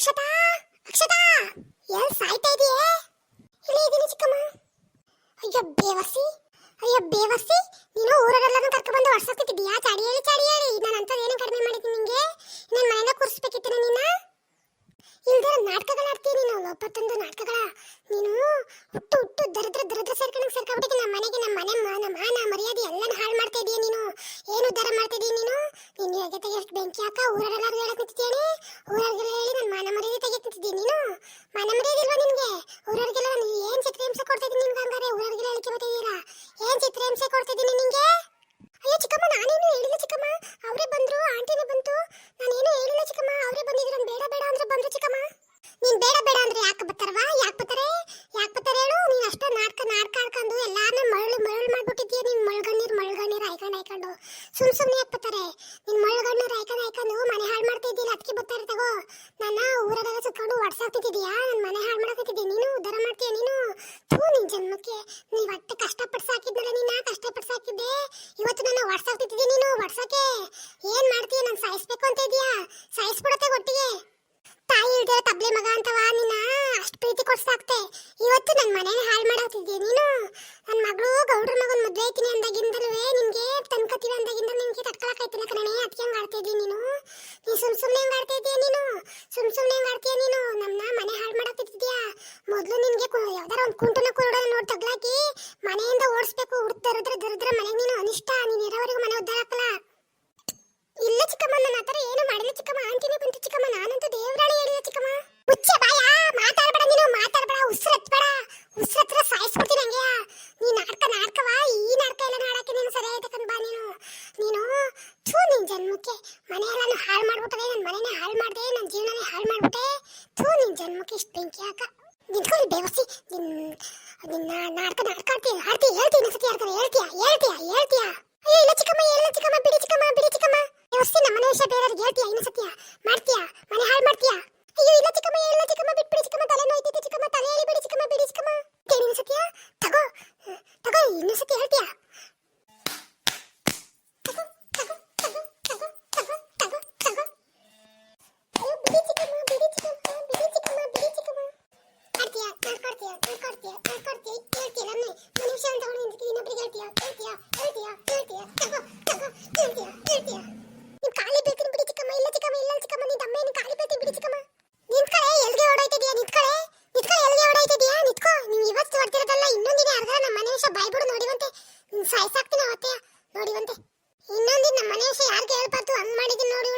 Akshata Akshata L ಸಾಯ್ತಾ ಇದೆಯೇ? ಇಲ್ಲೇ ಇದೀನಿ ಚಿಕ್ಕಮ್ಮ. ಅಯ್ಯೋ ಬೇವಸಿ ಅಯ್ಯೋ ಬೇವಸಿ ನೀನು ಊರಲ್ಲೆಲ್ಲ ಕರ್ಕೊಂಡು ಬಂದು ಹೊಡ್ಸಕ್ತಿದ್ಯಾ ಚಾಡಿ ಹೇಳಿ ಚಾಡಿ ಹೇಳಿ. ನಾನು ಅಂಥದ್ದು ಏನು ಕಡಿಮೆ ಮಾಡಿದ್ದೀನಿ ನಿಂಗೆ. ನನ್ನ ಮನೆಯಿಂದ ಕೂರಿಸ್ಬೇಕಿತ್ತು ನಿನ್ನ ಇಲ್ದಿರ ನಾಟಕಗಳ ಆಡ್ತೀಯ ನೀನು? ಒಪ್ಪತ್ತೊಂದು ನಾಟಕಗಳ. ನೀನು ಹುಟ್ಟು ಹುಟ್ಟು, ದರಿದ್ರ ದರಿದ್ರ ಸೇರ್ಕೊಂಡು ಸೇರ್ಕೊಂಡ್ಬಿಟ್ಟು ನಮ್ಮ ಮನೆಗೆ ನಮ್ಮ ಮನೆ ಮಾನ ಮಾನ, ಮರ್ಯಾದೆ ಎಲ್ಲಾನು ಹಾಳು ಮಾಡ್ತಾ ಇದೀಯ ನೀನು. ಏನು ಉದ್ಧಾರ ಮಾಡ್ತಾ ಇದೀಯ ನೀನು? ನಿನ್ನ ಜೊತೆಗೆ ಎಷ್ಟು ಬೆಂಕಿ ಹಾಕ? ಊರಲ್ಲೆಲ್ಲ ಹೇಳಕ್ ನಿಂತಿದ್ದೇನೆ ಊರವ್ರಿಗೆಲ್ಲ ಹೇಳಿ ನನ್ನ ಮಾನ ಮರ್ಯಾದೆ ತೆಗೆಕ್ ನಿಂತಿದ್ದೀಯ ನೀನು ಮಾನ ಮರ್ಯಾದೆ ಇಲ್ವಾ ನಿನ್ಗೆ ಊರವ್ರಿಗೆಲ್ಲ ನಾನು ಏನ್ ಚಿತ್ರಹಿಂಸೆ ಕೊಡ್ತಾ ಇದ್ದೀನಿ ನಿನ್ಗೆ ಹಂಗಾರೆ ಊರವ್ರಿಗೆಲ್ಲ ಹೇಳಿಕೆ ಬರ್ತಿದ್ದೀರಾ ಏನ್ ಚಿತ್ರಹಿಂಸೆ ಕೊಡ್ತಾ ಇದ್ದೀನಿ ನಿಂಗೆ ಅಯ್ಯೋ ಚಿಕ್ಕಮ್ಮ ನಾನೇನು ಹೇಳಿಲ್ಲ ಚಿಕ್ಕಮ್ಮ, ಅವರೇ ಬಂದ್ರು, ಆಂಟಿನೇ ಬಂತು. ನಾನು ಏನೂ ಹೇಳಿಲ್ಲ ಚಿಕ್ಕಮ್ಮ, ಅವರೇ ಬಂದಿದ್ರು. ಬೇಡ ಬೇಡ ಅಂದ್ರೆ ಬಂದ್ರು ಚಿಕ್ಕಮ್ಮ. ನೀನ್ ಬೇಡ ಬೇಡ ಅಂದ್ರೆ ಯಾಕೆ ಬರ್ತಾರವಾ ಯಾಕೆ ಬರ್ತಾರೆ? ಯಾಕೆ ಬರ್ತಾರೆ ಹೇಳು? ನೀನ್ ಅಷ್ಟ ನಾಟಕ ನಾಟಕ ಆಡ್ಕೊಂಡು ಎಲ್ಲಾರನ್ನ ಮರಳು ಮರಳು ಮಾಡ್ಬಿಟ್ಟಿದ್ಯಾ ನೀನ್? ಮಳ್ಗಣ್ಣೀರ್ ಮಳ್ಗಣ್ಣೀರ್ ಆಯ್ಕೊಂಡು ಆಯ್ಕೊಂಡು ಸುಮ್ ಸುಮ್ನೆ ಯಾಕೆ ಬರ್ತಾರೆ? ನೀನ್ ಮಳ್ಗಣ್ಣೀರ್ ಆಯ್ಕೊಂಡು ಆಯ್ಕೊಂಡು ಮನೆ ಹಾಳು ಮಾಡ್ತಾ ಇದ್ದೀನಿ ಅದಕ್ಕೆ ಬರ್ತಾರೆ ತಗೋ. ನನ್ನ ಊರದಾಗ ಸುತ್ಕೊಂಡು ಹೊಡ್ಸಾಕ್ತಿದ್ಯಾ ನನ್ನ ಮನೆ ಹಾಳು ಮಾಡಕತ್ತಿದ್ದೆ ನೀನು ಉದ್ಧಾರ ಮಾಡ್ತೀಯ ನೀನು ಥೂ ನಿನ್ ಜನ್ಮಕ್ಕೆ ನೀವ್ ಅಟ್ಟ ಕಷ್ಟಪಟ್ಟು ಸಾಕಿದ್ನಲ್ಲ, ನೀನ ಕಷ್ಟಪಟ್ಟು ಸಾಕಿದ್ದೆ? ಇವತ್ತು ನನ್ನ ಹೊಡ್ಸಾಕ್ತಿದ್ದೆ ನೀನು ಹೊಡ್ಸಕ್ಕೆ ಏನ್ ಮಾಡ್ತೀಯ? ನಾನು ಸಾಯಿಸ್ಬೇಕು ಅಂತ ಇದೀಯಾ ಸಾಯಿಸ್ಬಿಡತ್ತೆ ಒಟ್ಟಿಗೆ. ತಾಯಿ ಇಲ್ದಿರೋ ತಬ್ಲೆ ಮಗ ಅಂತವ ನೀನ? ಅಷ್ಟು ಪ್ರೀತಿ ಕೊಡ್ಸಾಕ್ತೆ ಇವತ್ತು ನನ್ನ ಮನೇನ ಹಾಳು ಮಾಡಾಕ್ತಿದ್ದೆ ನೀನು? ನನ್ನ ಮಗಳು ಗೌಡ್ರ ಮಗನ ಮದ್ವೆ ಐತೀನಿ ಅಂದಾಗಿಂದಲೇ ನಿನ್ಗೆ ತನ್ಕತೀವಿ ಅಂದಾಗಿಂದ ನಿನ್ಗೆ ತಡ್ಕೊಳಕಾಯ್ತಿಲ್ಲ ಕಣನೆ ಅದಕ್ಕೆ ಹಂಗೆ ಆಡ್ತಾ ಇದ್ದೀನಿ ನೀನು? ನೀ ಸುಮ್ ಸುಮ್ನೆ ಹಂಗೆ ಆಡ್ತಾ ಇದೀಯ ನೀನು? ಸುಮ್ ಸುಮ್ನೆ ಹಂಗೆ ಆಡ್ತೀಯ ನೀನು? ಮಾಡಾಕ್ತಿದ್ಯಾ ಮೊದಲು ನಿನ್ಗೆ ಯಾವ್ದಾರ ಒಂದು ಕುಂಟನ ಕುರುಡನ ನೋಡಿ ತಗ್ಲಾಕಿ ಮನೆಯಿಂದ ಓಡಿಸ್ಬೇಕು ಹುಡ್ತರದ್ರ ದರಿದ್ರ ಮನೆಗೆ ನೀನು ಅನಿಷ್ಟ, ನೀನು ಇರೋವರೆಗೂ ಮನೆ ಉದ್ದಾರ ಹಾಕಲ್ಲ. ಇಲ್ಲ ಚಿಕ್ಕಮ್ಮ ನನ್ನ ಹತ್ರ ಏನು ಮಾಡಿಲ್ಲ ಚಿಕ್ಕಮ್ಮ. ಆಂಟಿನೇ ಬಂತು ಚಿಕ್ಕಮ್ಮ, ನಾನಂತ ದೇವರಾಣಿ ಹೇಳಿಲ್ಲ ಚಿಕ್ಕಮ್ಮ. ಹುಚ್ಚೆ ಬಾಯ, ಮಾತಾಡ್ಬೇಡ ನೀನು, ಮಾತಾಡ್ಬೇಡ, ಉಸಿರತ್ಬೇಡ, ಉಸಿರತ್ರ ಸಾಯಿಸ್ಬಿಡ್ತೀನಿ ಹಂಗೆ ನೀ ನಾಟಕ ನಾಟಕವಾ ಈ ನಾಟಕ ಎಲ್ಲ ನಾಡಕ್ಕೆ ನೀನು ಸರಿ ಆಯ್ತಕ್ಕಂತ ಬಾ ನೀನು. ನೀನು, ಥೂ, ನಿನ್ ಜನ್ಮಕ್ಕೆ. ಮನೆಯೆಲ್ಲ ಹಾಳು ಮಾಡ್ಬಿಟ್ಟೆ ನನ್ನ ಮನೆನೇ ಹಾಳು ಮಾಡಿದೆ ನನ್ನ ಜೀವನನೇ ಹಾಳು ಮಾಡ್ಬಿಟ್ಟೆ. ಥೂ, ನಿನ್ ಜನ್ಮಕ್ಕೆ ಇಷ್ಟು ಬೆಂಕಿ ಹಾಕ. ನಿಂತ್ಕೊಳ್ಳಿ ಬೇವಸಿ ನಿನ್ನ ನಿನ್ನ ನಾಟಕ ನಾಟಕ ಆಡ್ತೀಯ ಆಡ್ತೀಯ, ಹೇಳ್ತೀಯ ಇನ್ನೊಂದ್ಸತಿ ಆಡ್ತಾರೆ ಹೇಳ್ತೀಯ ಹೇಳ್ತೀಯ ಹೇಳ್ತೀಯ. ಅಯ್ಯೋ ಇಲ್ಲ ಚಿಕ್ಕಮ್ಮ ಇಲ್ಲ ಚಿಕ್ಕಮ್ಮ, ಬಿಡಿ ಚಿಕ್ಕಮ್ಮ ಬಿಡಿ ಚಿಕ್ಕಮ್ಮ. ಬೇವಸಿ ನಮ್ಮ ಮನೆ ವಿಷಯ ಬೇರೆಯವ್ರಿಗೆ ಹೇಳ್ತೀಯ, ಇನ್ನೊಂದ್ಸತಿಯ ಮಾಡ್ತೀಯ, ಮನೆ ಹಾಳು ಮಾಡ್ತೀಯ. ಅಯ್ಯೋ, ಇಲ್ಲ ಚಿಕ್ಕಮ್ಮ ಇಲ್ಲ ಚಿಕ್ಕಮ್ಮ, ಬಿಟ್ಬಿಡಿ ಚಿಕ್ಕಮ್ಮ ತಲೆನೋ ನೋಡಿವಂತೆ. ಸಾಯ್ಸಾಕ್ತೀನಿ ಅವತ್ತೆ ನೋಡಿವಂತೆ. ಇನ್ನೊಂದಿನ ನಮ್ಮ ಮನೆ ವಿಷಯ ಯಾರಿಗೆ ಹೇಳ್ಬಾರ್ದು ಹಂಗ್ ಮಾಡಿದೀನಿ ನೋಡಿ